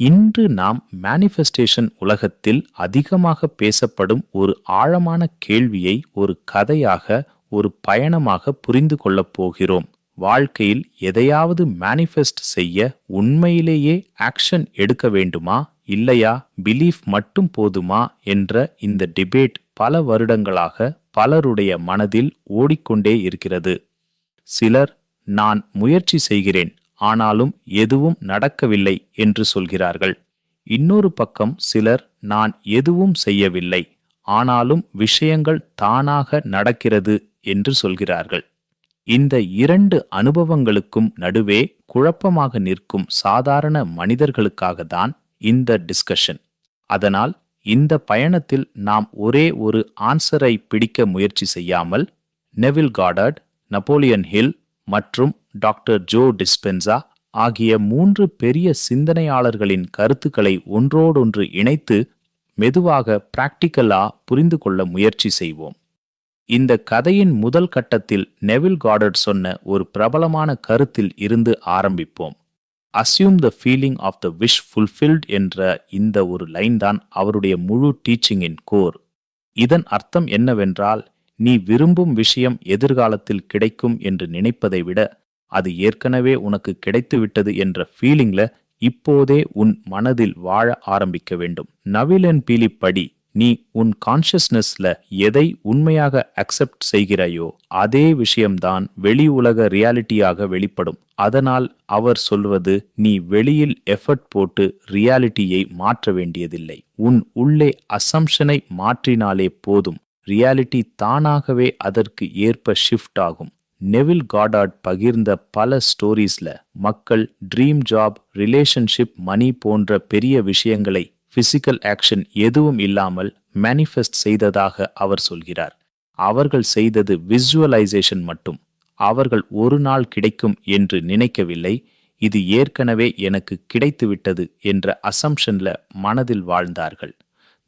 இன்று நாம் மேனிஃபெஸ்டேஷன் உலகத்தில் அதிகமாக பேசப்படும் ஒரு ஆழமான கேள்வியை ஒரு கதையாக ஒரு பயணமாக புரிந்து கொள்ளப் போகிறோம். வாழ்க்கையில் எதையாவது மேனிஃபெஸ்ட் செய்ய உண்மையிலேயே ஆக்ஷன் எடுக்க வேண்டுமா இல்லையா பிலீஃப் மட்டும் போதுமா என்ற இந்த டிபேட் பல வருடங்களாக பலருடைய மனதில் ஓடிக்கொண்டே இருக்கிறது. சிலர் நான் முயற்சி செய்கிறேன் ஆனாலும் எதுவும் நடக்கவில்லை என்று சொல்கிறார்கள். இன்னொரு பக்கம் சிலர் நான் எதுவும் செய்யவில்லை. ஆனாலும் விஷயங்கள் தானாக நடக்கிறது என்று சொல்கிறார்கள். இந்த இரண்டு அனுபவங்களுக்கும் நடுவே குழப்பமாக நிற்கும் சாதாரண மனிதர்களுக்காக தான் இந்த டிஸ்கஷன் அதனால் இந்த பயணத்தில் நாம் ஒரே ஒரு ஆன்சரை பிடிக்க முயற்சி செய்யாமல் நெவில் கார்டர்ட் நப்போலியன் ஹில் மற்றும் டாக்டர் ஜோ டிஸ்பென்சா ஆகிய மூன்று பெரிய சிந்தனையாளர்களின் கருத்துக்களை ஒன்றோடொன்று இணைத்து மெதுவாக பிராக்டிக்கலா புரிந்து கொள்ள முயற்சி செய்வோம். இந்த கதையின் முதல் கட்டத்தில் நெவில் கார்டர்ட் சொன்ன ஒரு பிரபலமான கருத்தில் இருந்து ஆரம்பிப்போம். Assume the feeling of the wish fulfilled என்ற இந்த ஒரு லைன் தான் அவருடைய முழு டீச்சிங்கின் கோர். இதன் அர்த்தம் என்னவென்றால் நீ விரும்பும் விஷயம் எதிர்காலத்தில் கிடைக்கும் என்று நினைப்பதை விட அது ஏற்கனவே உனக்கு கிடைத்துவிட்டது என்ற ஃபீலிங்ல இப்போதே உன் மனதில் வாழ ஆரம்பிக்க வேண்டும். நவிலன் பீலி படி நீ உன் கான்ஷியஸ்னஸ்ல எதை உண்மையாக அக்செப்ட் செய்கிறாயோ அதே விஷயம்தான் வெளி உலக ரியாலிட்டியாக வெளிப்படும். அதனால் அவர் சொல்வது நீ வெளியில் எஃபர்ட் போட்டு ரியாலிட்டியை மாற்ற வேண்டியதில்லை. உன் உள்ளே அசம்ஷனை மாற்றினாலே போதும். ரியாலிட்டி தானாகவே அதற்கு ஏற்ப ஷிஃப்ட் ஆகும். நெவில் காடாட் பகிர்ந்த பல ஸ்டோரீஸ்ல மக்கள் ட்ரீம் ஜாப் ரிலேஷன்ஷிப் மணி போன்ற பெரிய விஷயங்களை ஃபிசிக்கல் ஆக்ஷன் எதுவும் இல்லாமல் மேனிஃபெஸ்ட் செய்ததாக அவர் சொல்கிறார். அவர்கள் செய்தது விசுவலைசேஷன் மட்டும். அவர்கள் ஒரு நாள் கிடைக்கும் என்று நினைக்கவில்லை. இது ஏற்கனவே எனக்கு கிடைத்துவிட்டது என்ற அசம்ஷன்ல மனதில் வாழ்ந்தார்கள்.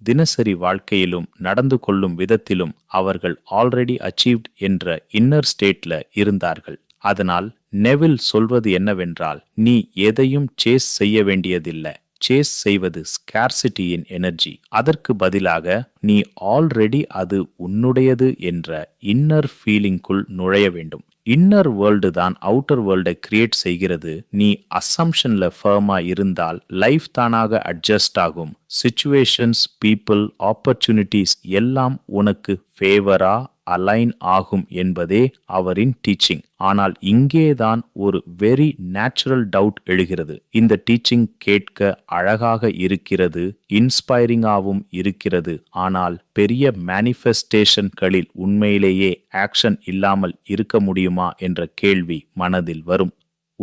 தினசரி வாழ்க்கையிலும் நடந்து கொள்ளும் விதத்திலும் அவர்கள் ஆல்ரெடி அச்சீவ்ட் என்ற இன்னர் ஸ்டேட்ல இருந்தார்கள். அதனால் நெவில் சொல்வது என்னவென்றால் நீ எதையும் சேஸ் செய்ய வேண்டியதில்லை. சேஸ் செய்வது ஸ்கேர்சிட்டியின் எனர்ஜி அதற்கு பதிலாக நீ ஆல்ரெடி அது உன்னுடையது என்ற இன்னர் ஃபீலிங்குள் நுழைய வேண்டும். இன்னர் வேர்ல்டு தான் அவுட்டர் வேர்ல்டை கிரியேட் செய்கிறது. நீ அசம்ஷனில் ஃபர்மாக இருந்தால் லைஃப் தானாக அட்ஜஸ்ட் ஆகும். சுச்சுவேஷன்ஸ் பீப்புள் ஆப்பர்ச்சுனிட்டிஸ் எல்லாம் உனக்கு ஃபேவரா அலைன் ஆகும் என்பதே அவரின் டீச்சிங் ஆனால் இங்கேதான் ஒரு வெரி நேச்சுரல் டவுட் எழுகிறது. இந்த டீச்சிங் கேட்க அழகாக இருக்கிறது இன்ஸ்பைரிங்காகவும் இருக்கிறது. ஆனால் பெரிய மேனிஃபெஸ்டேஷன்களில் உண்மையிலேயே ஆக்ஷன் இல்லாமல் இருக்க முடியுமா என்ற கேள்வி மனதில் வரும்.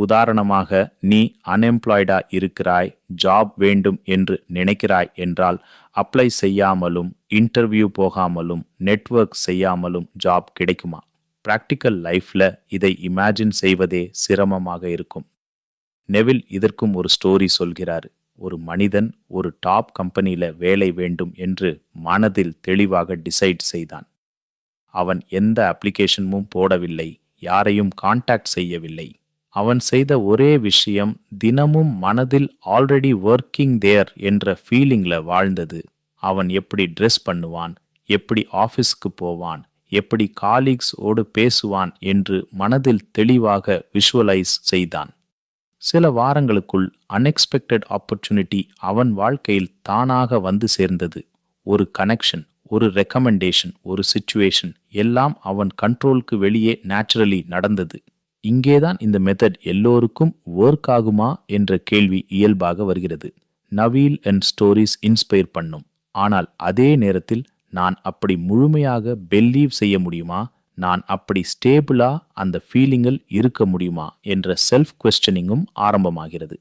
உதாரணமாக நீ அன்எம்ப்ளாய்டா இருக்கிறாய் ஜாப் வேண்டும் என்று நினைக்கிறாய் என்றால் அப்ளை செய்யாமலும் இன்டர்வியூ போகாமலும் நெட்வொர்க் செய்யாமலும் ஜாப் கிடைக்குமா? ப்ராக்டிக்கல் லைஃப்ல இதை இமேஜின் செய்வதே சிரமமாக இருக்கும். நெவில் இதற்கும் ஒரு ஸ்டோரி சொல்கிறார். ஒரு மனிதன் ஒரு டாப் கம்பெனியில வேலை வேண்டும் என்று மனதில் தெளிவாக டிசைட் செய்தான். அவன் எந்த அப்ளிகேஷனும் போடவில்லை யாரையும் காண்டாக்ட் செய்யவில்லை. அவன் செய்த ஒரே விஷயம் தினமும் மனதில் ஆல்ரெடி ஒர்க்கிங் தேர் என்ற ஃபீலிங்ல வாழ்ந்தது. அவன் எப்படி ட்ரெஸ் பண்ணுவான் எப்படி ஆஃபீஸ்க்கு போவான் எப்படி காலீக்ஸோடு பேசுவான் என்று மனதில் தெளிவாக விஷுவலைஸ் செய்தான். சில வாரங்களுக்குள் அன்எக்ஸ்பெக்டட் ஆப்பர்ச்சுனிட்டி அவன் வாழ்க்கையில் தானாக வந்து சேர்ந்தது. ஒரு கனெக்ஷன் ஒரு ரெக்கமெண்டேஷன் ஒரு சுச்சுவேஷன் எல்லாம் அவன் கண்ட்ரோலுக்கு வெளியே நேச்சுரலி நடந்தது. இங்கேதான் இந்த மெத்தட் எல்லோருக்கும் ஒர்க் ஆகுமா என்ற கேள்வி இயல்பாக வருகிறது. நவீல் அண்ட் ஸ்டோரிஸ் இன்ஸ்பயர் பண்ணும். ஆனால் அதே நேரத்தில் நான் அப்படி முழுமையாக பெல்லீவ் செய்ய முடியுமா? நான் அப்படி ஸ்டேபிளா அந்த ஃபீலிங்கில் இருக்க முடியுமா? என்ற செல்ஃப் கொஸ்டனிங்கும் ஆரம்பமாகிறது.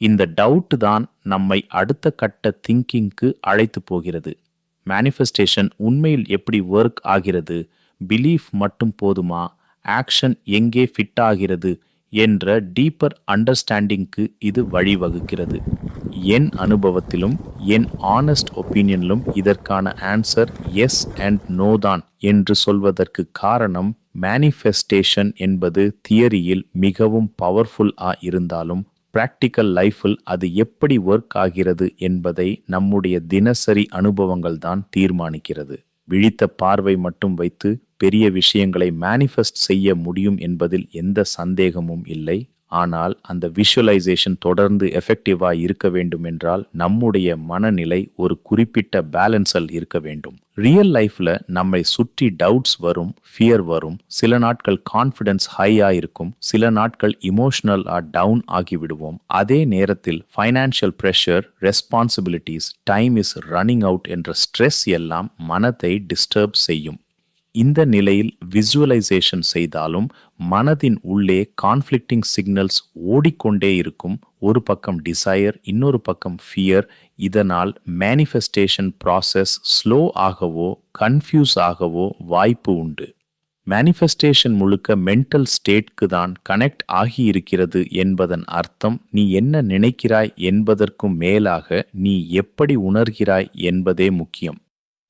இந்த டவுட் தான் நம்மை அடுத்த கட்ட திங்கிங்க்கு அழைத்து போகிறது. மேனிஃபெஸ்டேஷன் உண்மையில் எப்படி ஒர்க் ஆகிறது? பிலீஃப் மட்டும் போதுமா? ஆக்ஷன் எங்கே ஃபிட் ஆகிறது என்ற டீப்பர் அண்டர்ஸ்டாண்டிங்க்கு இது வழிவகுக்கிறது. என் அனுபவத்திலும் என் ஆனஸ்ட் ஒப்பீனியனிலும் இதற்கான ஆன்சர் எஸ் அண்ட் நோ தான் என்று சொல்வதற்கு காரணம் மேனிஃபெஸ்டேஷன் என்பது தியரியில் மிகவும் பவர்ஃபுல் ஆ இருந்தாலும் பிராக்டிக்கல் லைஃபில் அது எப்படி ஒர்க் ஆகிறது என்பதை நம்முடைய தினசரி அனுபவங்கள் தான் தீர்மானிக்கிறது. விழித்த பார்வை மட்டும் வைத்து பெரிய விஷயங்களை மேனிஃபெஸ்ட் செய்ய முடியும் என்பதில் எந்த சந்தேகமும் இல்லை. ஆனால் அந்த விஷுவலைசேஷன் தொடர்ந்து எஃபெக்டிவாக இருக்க வேண்டும் என்றால் நம்முடைய மனநிலை ஒரு குறிப்பிட்ட பேலன்ஸில் இருக்க வேண்டும். ரியல் லைஃப்ல நம்மை சுற்றி டவுட்ஸ் வரும் ஃபியர் வரும். சில நாட்கள் கான்ஃபிடன்ஸ் ஹையாக இருக்கும். சில நாட்கள் இமோஷனல் ஆ டவுன் ஆகிவிடுவோம் அதே நேரத்தில் financial pressure responsibilities time is running out என்ற ஸ்ட்ரெஸ் எல்லாம் மனத்தை டிஸ்டர்ப் செய்யும். இந்த நிலையில் விசுவலைசேஷன் செய்தாலும் மனதின் உள்ளே கான்ஃப்ளிக்டிங் சிக்னல்ஸ் ஓடிக்கொண்டே இருக்கும். ஒரு பக்கம் டிசையர் இன்னொரு பக்கம் ஃபியர் இதனால் மேனிஃபெஸ்டேஷன் ப்ராசஸ் ஸ்லோ ஆகவோ கன்ஃபியூஸ் ஆகவோ வாய்ப்பு உண்டு. மேனிஃபெஸ்டேஷன் முழுக்க மென்டல் ஸ்டேட்க்கு தான் கனெக்ட் ஆகியிருக்கிறது என்பதன் அர்த்தம் நீ என்ன நினைக்கிறாய் என்பதற்கும் மேலாக நீ எப்படி உணர்கிறாய் என்பதே முக்கியம்.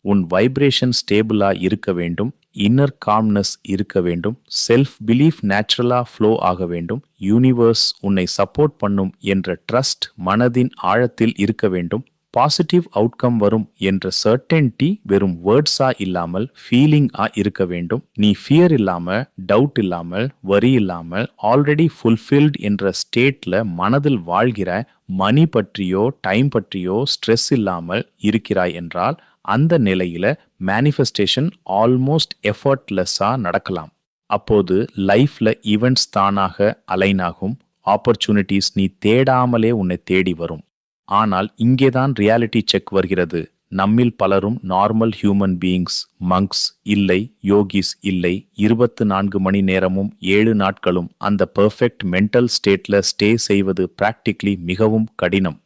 உன் வைப்ரேஷன் ஸ்டேபிளாக இருக்க வேண்டும் இன்னர் காம்னஸ் இருக்க வேண்டும் செல்ஃப் பிலீஃப் நேச்சுரலா ஃப்ளோ ஆக வேண்டும் யூனிவர்ஸ் உன்னை சப்போர்ட் பண்ணும் என்ற ட்ரஸ்ட் மனதின் ஆழத்தில் இருக்க வேண்டும் பாசிட்டிவ் அவுட்கம் வரும் என்ற சர்டன்டி வெறும் வேர்ட்ஸா இல்லாமல் ஃபீலிங்கா இருக்க வேண்டும் நீ ஃபியர் இல்லாம டவுட் இல்லாமல் வரி இல்லாமல் ஆல்ரெடி ஃபுல்ஃபில்ட் என்ற ஸ்டேட்ல மனதில் வாழ்கிற மணி பற்றியோ டைம் பற்றியோ ஸ்ட்ரெஸ் இல்லாமல் இருக்கிறாய் என்றால் அந்த நிலையில மேனிஃபெஸ்டேஷன் ஆல்மோஸ்ட் எஃபர்ட்லெஸ்ஸாக நடக்கலாம். அப்போது லைஃப்பில் ஈவெண்ட்ஸ் தானாக அலைன் ஆகும். ஆப்பர்ச்சுனிட்டிஸ் நீ தேடாமலே உன்னை தேடி வரும். ஆனால் இங்கே தான் ரியாலிட்டி செக் வருகிறது. நம்மில் பலரும் நார்மல் ஹியூமன் பீயிங்ஸ் மங்க்ஸ் இல்லை யோகிஸ் இல்லை இருபத்து நான்கு மணி நேரமும் ஏழு நாட்களும் அந்த பெர்ஃபெக்ட் மென்டல் ஸ்டேட்ல ஸ்டே செய்வது பிராக்டிக்லி மிகவும் கடினம்.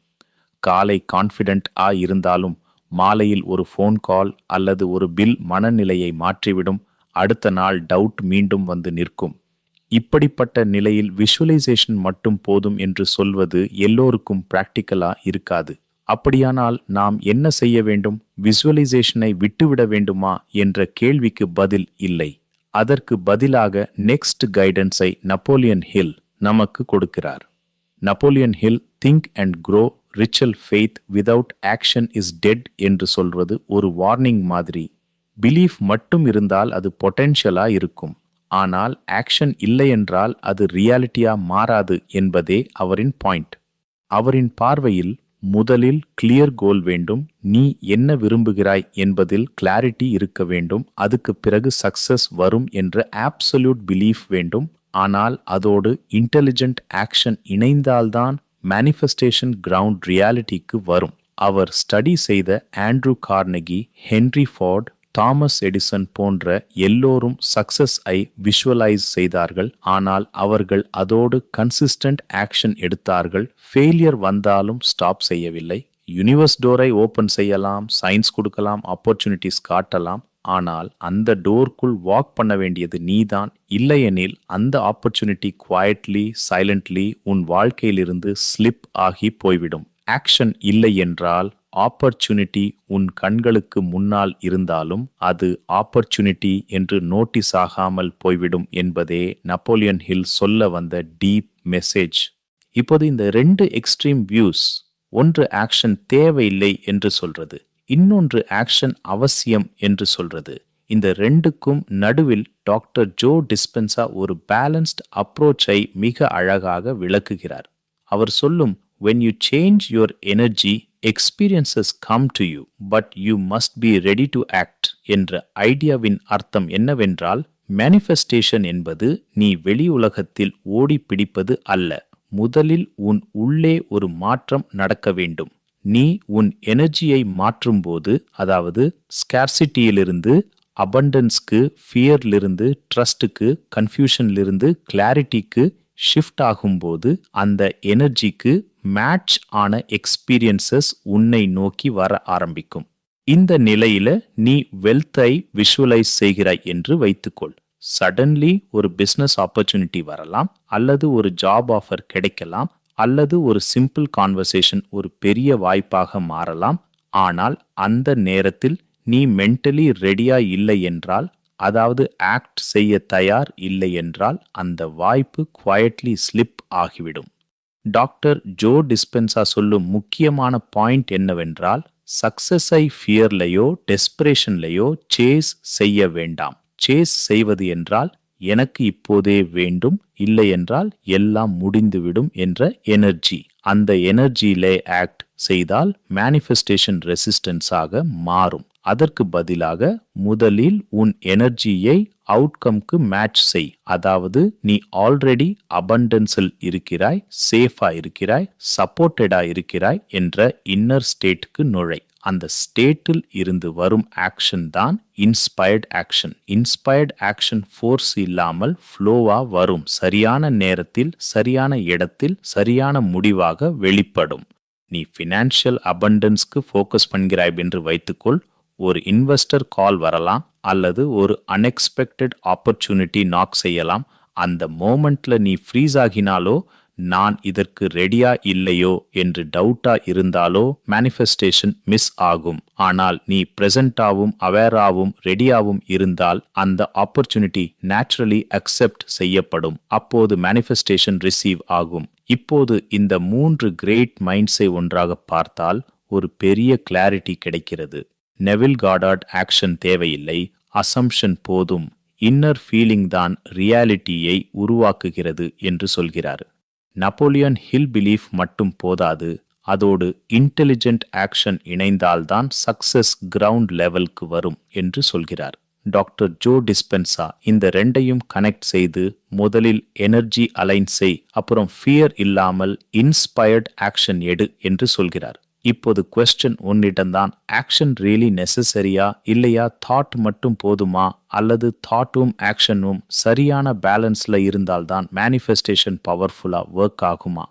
காலை கான்ஃபிடென்ட் ஆ இருந்தாலும் மாலையில் ஒரு ஃபோன் கால் அல்லது ஒரு பில் மனநிலையை மாற்றிவிடும். அடுத்த நாள் டவுட் மீண்டும் வந்து நிற்கும். இப்படிப்பட்ட நிலையில் விஷுவலைசேஷன் மட்டும் போதும் என்று சொல்வது எல்லோருக்கும் பிராக்டிக்கலா இருக்காது. அப்படியானால் நாம் என்ன செய்ய வேண்டும்? விசுவலைசேஷனை விட்டுவிட வேண்டுமா என்ற கேள்விக்கு பதில் இல்லை. அதற்கு பதிலாக நெக்ஸ்ட் கைடன்ஸை நப்போலியன் ஹில் நமக்கு கொடுக்கிறார். Napoleon Hill think and grow rich faith without action is dead என்று சொல்வது ஒரு வார்னிங் மாதிரி. பிலீஃப் மட்டும் இருந்தால் அது பொட்டென்ஷியலாக இருக்கும். ஆனால் ஆக்ஷன் இல்லை என்றால் அது ரியாலிட்டியாக மாறாது என்பதே அவரின் பாயிண்ட் அவரின் பார்வையில் முதலில் கிளியர் கோல் வேண்டும். நீ என்ன விரும்புகிறாய் என்பதில் கிளாரிட்டி இருக்க வேண்டும். அதுக்கு பிறகு சக்சஸ் வரும் என்ற ஆப்சல்யூட் பிலீஃப் வேண்டும். ஆனால் அதோடு இன்டெலிஜென்ட் ஆக்ஷன் இணைந்தால்தான் மேனிஃபெஸ்டேஷன் கிரவுண்ட் ரியாலிட்டிக்கு வரும். அவர் ஸ்டடி செய்த Andrew Carnegie Henry Ford Thomas Edison போன்ற எல்லோரும் சக்சஸ் ஐ விஷுவலைஸ் செய்தார்கள். ஆனால் அவர்கள் அதோடு கன்சிஸ்டன்ட் ஆக்ஷன் எடுத்தார்கள். ஃபெயிலியர் வந்தாலும் ஸ்டாப் செய்யவில்லை. யூனிவர்ஸ் டோரை ஓப்பன் செய்யலாம் சயின்ஸ் கொடுக்கலாம் ஆப்பர்ச்சுனிட்டிஸ் காட்டலாம். ஆனால் அந்த டோர்க்குள் வாக் பண்ண வேண்டியது நீதான். இல்லையெனில் அந்த ஆப்பர்ச்சுனிட்டி குவாய்ட்லி சைலண்ட்லி உன் வாழ்க்கையிலிருந்து ஸ்லிப் ஆகி போய்விடும். ஆக்ஷன் இல்லை என்றால் ஆப்பர்ச்சுனிட்டி உன் கண்களுக்கு முன்னால் இருந்தாலும் அது ஆப்பர்ச்சுனிட்டி என்று நோட்டீஸ் ஆகாமல் போய்விடும் என்பதே நப்போலியன் ஹில் சொல்ல வந்த டீப் மெசேஜ் இப்போது இந்த ரெண்டு எக்ஸ்ட்ரீம் வியூஸ் ஒன்று ஆக்ஷன் தேவையில்லை என்று சொல்றது. இன்னொன்று ஆக்ஷன் அவசியம் என்று சொல்றது. இந்த ரெண்டுக்கும் நடுவில் டாக்டர் ஜோ டிஸ்பென்சா ஒரு பேலன்ஸ்ட் அப்ரோச்சை மிக அழகாக விளக்குகிறார். அவர் சொல்லும் when you change your energy experiences come to you but you must be ready to act என்ற ஐடியாவின் அர்த்தம் என்னவென்றால் மேனிஃபெஸ்டேஷன் என்பது நீ வெளி உலகத்தில் ஓடி பிடிப்பது அல்ல. முதலில் உன் உள்ளே ஒரு மாற்றம் நடக்க வேண்டும். நீ உன் எனர்ஜியை மாற்றும்போது அதாவது ஸ்கேர்சிட்டியிலிருந்து அபண்டன்ஸ்க்கு ஃபியர்லிருந்து ட்ரஸ்ட்டுக்கு கன்ஃபியூஷன்லிருந்து கிளாரிட்டிக்கு ஷிஃப்ட் ஆகும்போது அந்த எனர்ஜிக்கு மேட்ச் ஆன எக்ஸ்பீரியன்சஸ் உன்னை நோக்கி வர ஆரம்பிக்கும். இந்த நிலையில நீ வெல்த்தை விஷுவலைஸ் செய்கிறாய் என்று வைத்துக்கொள். சடன்லி ஒரு பிஸ்னஸ் ஆப்பர்ச்சுனிட்டி வரலாம் அல்லது ஒரு ஜாப் ஆஃபர் கிடைக்கலாம் அல்லது ஒரு சிம்பிள் கான்வர்சேஷன் ஒரு பெரிய வாய்ப்பாக மாறலாம். ஆனால் அந்த நேரத்தில் நீ மென்டலி ரெடியா இல்லை என்றால் அதாவது ஆக்ட் செய்ய தயார் இல்லை என்றால் அந்த வாய்ப்பு குவாய்ட்லி ஸ்லிப் ஆகிவிடும். டாக்டர் ஜோ டிஸ்பென்சா சொல்லும் முக்கியமான பாயிண்ட் என்னவென்றால் சக்சஸை ஃபியர்லையோ டெஸ்பிரேஷன்லையோ சேஸ் செய்ய வேண்டாம். சேஸ் செய்வது என்றால் எனக்கு இப்போதே வேண்டும் இல்லை என்றால் எல்லாம் முடிந்துவிடும் என்ற எனர்ஜி. அந்த எனர்ஜியிலே ஆக்ட் செய்தால் மேனிஃபெஸ்டேஷன் ரெசிஸ்டன்ஸாக மாறும். அதற்கு பதிலாக முதலில் உன் எனர்ஜியை அவுட்கம்க்கு மேட்ச் செய். அதாவது நீ ஆல்ரெடி அபண்டன்ஸில் இருக்கிறாய் சேஃபா இருக்கிறாய் சப்போர்ட்டடா இருக்கிறாய் என்ற இன்னர் ஸ்டேட்டுக்கு நுழை. அந்த ஸ்டேட்டில் இருந்து வரும் ஆக்ஷன் தான் inspired action inspired action force இல்லாமல் ஃப்ளோவா வரும். சரியான நேரத்தில் சரியான இடத்தில் சரியான முடிவாக வெளிப்படும். நீ ஃபினான்ஷியல் அபண்டன்ஸ்க்கு ஃபோக்கஸ் பண்ணுகிறாய் என்று வைத்துக்கொள். ஒரு இன்வெஸ்டர் கால் வரலாம் அல்லது ஒரு அன்எக்ஸ்பெக்டட் ஆப்பர்ச்சுனிட்டி நாக் செய்யலாம். அந்த மோமெண்ட்ல நீ ஃப்ரீஸ் ஆகினாலோ நான் இதற்கு ரெடியா இல்லையோ என்று டவுட்டா இருந்தாலோ மேனிஃபெஸ்டேஷன் மிஸ் ஆகும். ஆனால் நீ பிரசண்டாவும் அவேராவும் ரெடியாவும் இருந்தால் அந்த ஆப்பர்ச்சுனிட்டி நேச்சுரலி அக்செப்ட் செய்யப்படும். அப்போது மேனிஃபெஸ்டேஷன் ரிசீவ் ஆகும். இப்போது இந்த மூன்று கிரேட் மைண்ட்ஸை ஒன்றாக பார்த்தால் ஒரு பெரிய கிளாரிட்டி கிடைக்கிறது. நெவில் காடாட் ஆக்ஷன் தேவையில்லை. அசம்ஷன் போதும். இன்னர் ஃபீலிங் தான் ரியாலிட்டியை உருவாக்குகிறது என்று சொல்கிறார். நப்போலியன் ஹில் பிலீஃப் மட்டும் போதாது அதோடு இன்டெலிஜென்ட் ஆக்ஷன் இணைந்தால்தான் சக்சஸ் கிரவுண்ட் லெவலுக்கு வரும் என்று சொல்கிறார். டாக்டர் ஜோ டிஸ்பென்சா இந்த ரெண்டையும் கனெக்ட் செய்து முதலில் எனர்ஜி அலைன் செய் அப்புறம் ஃபியர் இல்லாமல் இன்ஸ்பயர்ட் ஆக்ஷன் எடு என்று சொல்கிறார். இப்போது கொஸ்டின் உன்னிடம்தான். ஆக்ஷன் ரியலி நெசசரியா இல்லையா? தாட் மட்டும் போதுமா? அல்லது தாட்டும் ஆக்ஷனும் சரியான பேலன்ஸில் இருந்தால்தான் மேனிஃபெஸ்டேஷன் பவர்ஃபுல்லாக ஒர்க் ஆகுமா?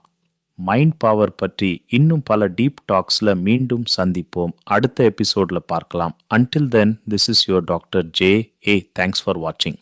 மைண்ட் பவர் பற்றி இன்னும் பல டீப் டாக்ஸில் மீண்டும் சந்திப்போம். அடுத்த எபிசோடில் பார்க்கலாம். Until then this is your doctor J A thanks for வாட்சிங்